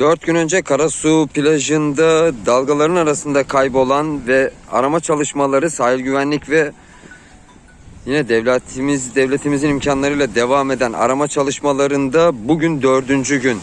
Dört gün önce Karasu plajında dalgaların arasında kaybolan ve arama çalışmaları sahil güvenlik ve yine devletimiz devletimizin imkanlarıyla devam eden arama çalışmalarında bugün dördüncü gün.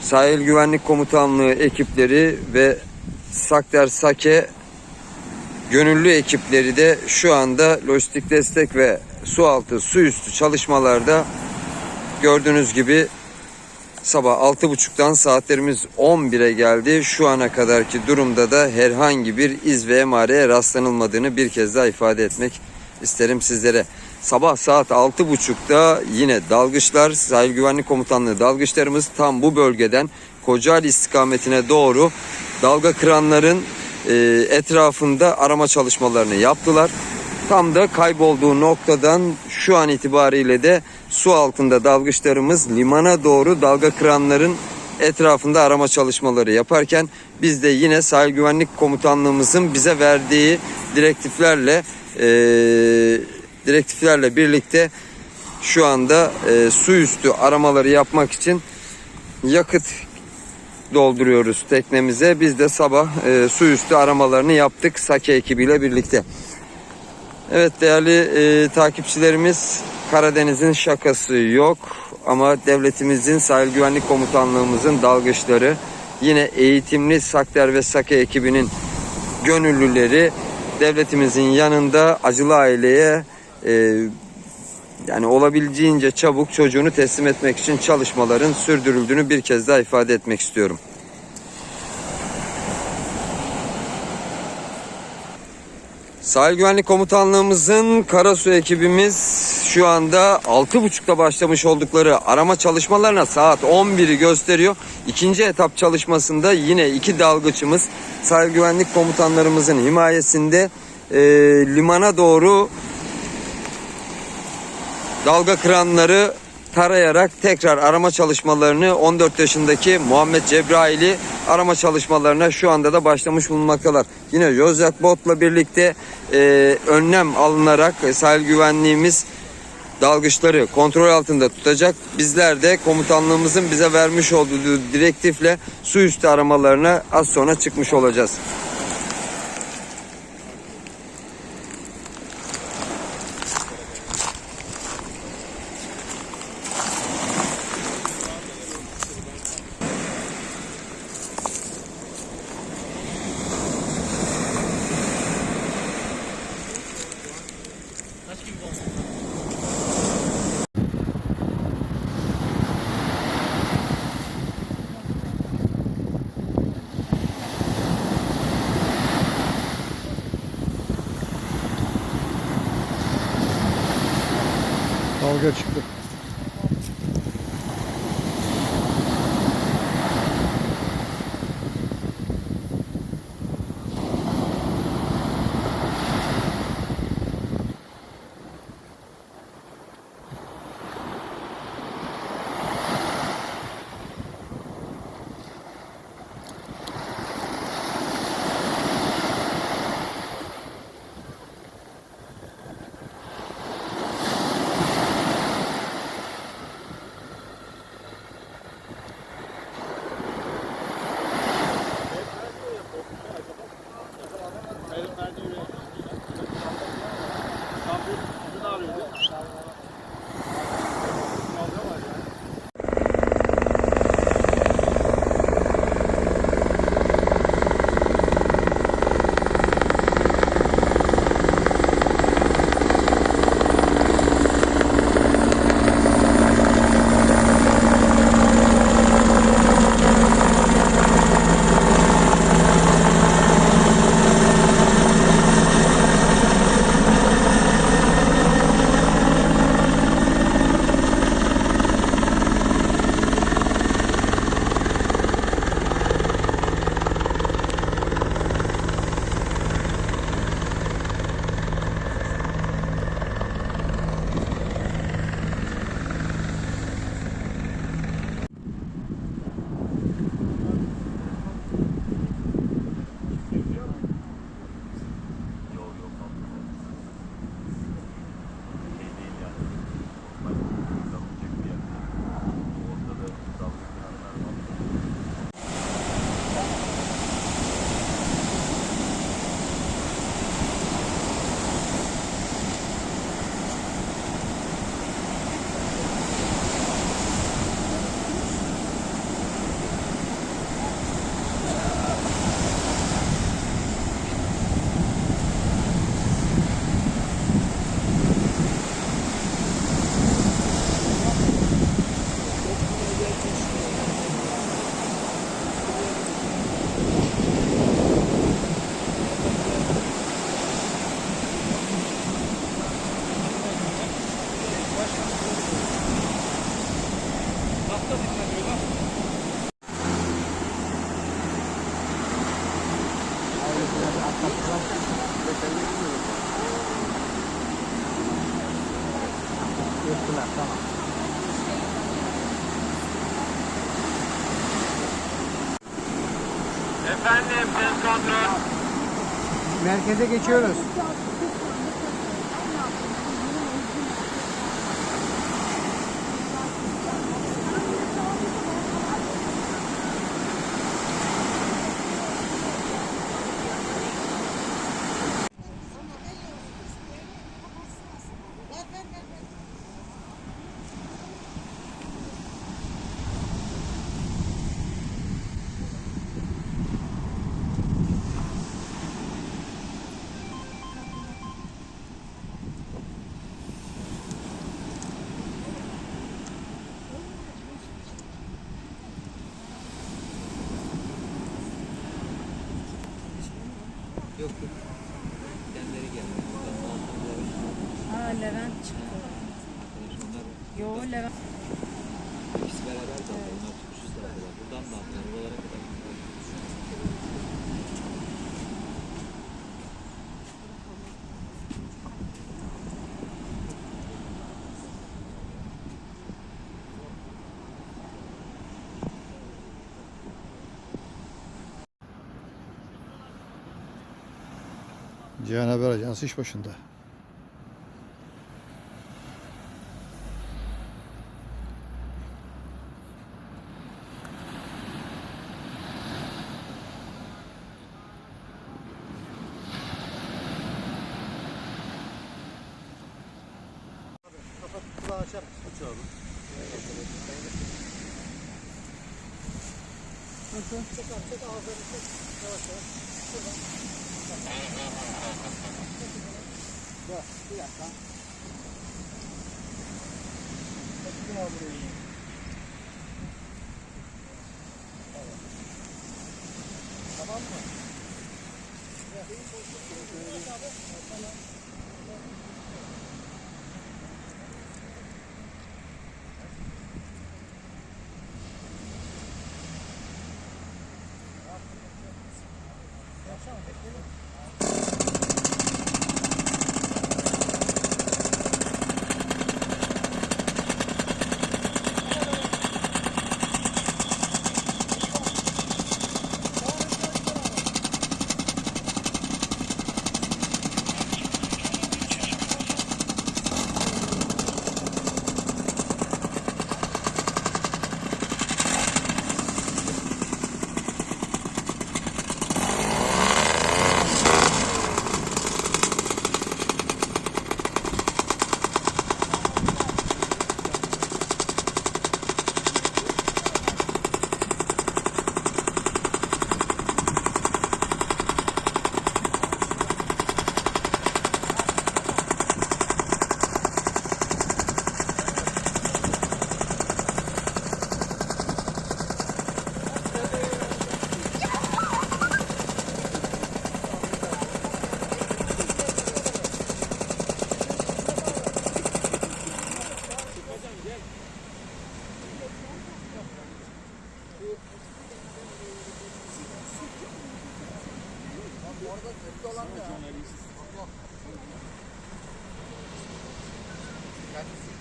Sahil Güvenlik Komutanlığı ekipleri ve Sakder Sake gönüllü ekipleri de şu anda lojistik destek ve su altı su üstü çalışmalarda gördüğünüz gibi sabah 6.30'dan saatlerimiz 11'e geldi. Şu ana kadarki durumda da herhangi bir iz ve emareye rastlanılmadığını bir kez daha ifade etmek isterim sizlere. Sabah saat 6.30'da yine dalgıçlar, sahil güvenlik komutanlığı dalgıçlarımız tam bu bölgeden Kocaeli istikametine doğru dalga kıranların e, etrafında arama çalışmalarını yaptılar. Tam da kaybolduğu noktadan şu an itibariyle de su altında dalgıçlarımız limana doğru dalga kıranların etrafında arama çalışmaları yaparken biz de yine sahil güvenlik komutanlığımızın bize verdiği direktiflerle e, direktiflerle birlikte şu anda e, su üstü aramaları yapmak için yakıt dolduruyoruz teknemize. Biz de sabah e, su üstü aramalarını yaptık Sake ekibiyle birlikte. Evet değerli e, takipçilerimiz Karadeniz'in şakası yok ama devletimizin sahil güvenlik komutanlığımızın dalgıçları yine eğitimli Sakder ve Sake ekibinin gönüllüleri devletimizin yanında acılı aileye e, yani olabildiğince çabuk çocuğunu teslim etmek için çalışmaların sürdürüldüğünü bir kez daha ifade etmek istiyorum. Sahil Güvenlik Komutanlığımızın Karasu ekibimiz şu anda 6.30'da başlamış oldukları arama çalışmalarına saat 11'i gösteriyor. İkinci etap çalışmasında yine iki dalgıçımız Sahil Güvenlik Komutanlarımızın himayesinde e, limana doğru dalga kıranları tarayarak tekrar arama çalışmalarını 14 yaşındaki Muhammed Cebrail'i arama çalışmalarına şu anda da başlamış bulunmaktalar. Yine Joseph Bot'la birlikte e, önlem alınarak sahil güvenliğimiz dalgıçları kontrol altında tutacak. Bizler de komutanlığımızın bize vermiş olduğu direktifle su üstü aramalarına az sonra çıkmış olacağız. Dalga çıktı. よろしくお願いします。Efendim, ses kontrol. Merkeze geçiyoruz. Aa Levent çıktı. Yo Levent. İkisi beraber de alıyor. Onlar tutuşuz da alıyorlar. Buradan da alıyorlar. Oralara kadar. Cihan Haber Ajansı iş başında. Aç abi. Nasıl? Çek abi çek ağzını çek. Yavaş yavaş. Şuradan. Dur bir dakika. Çekil abi burayı. Evet. Tamam mı? Ya, benim boşluk. Tamam. Gayet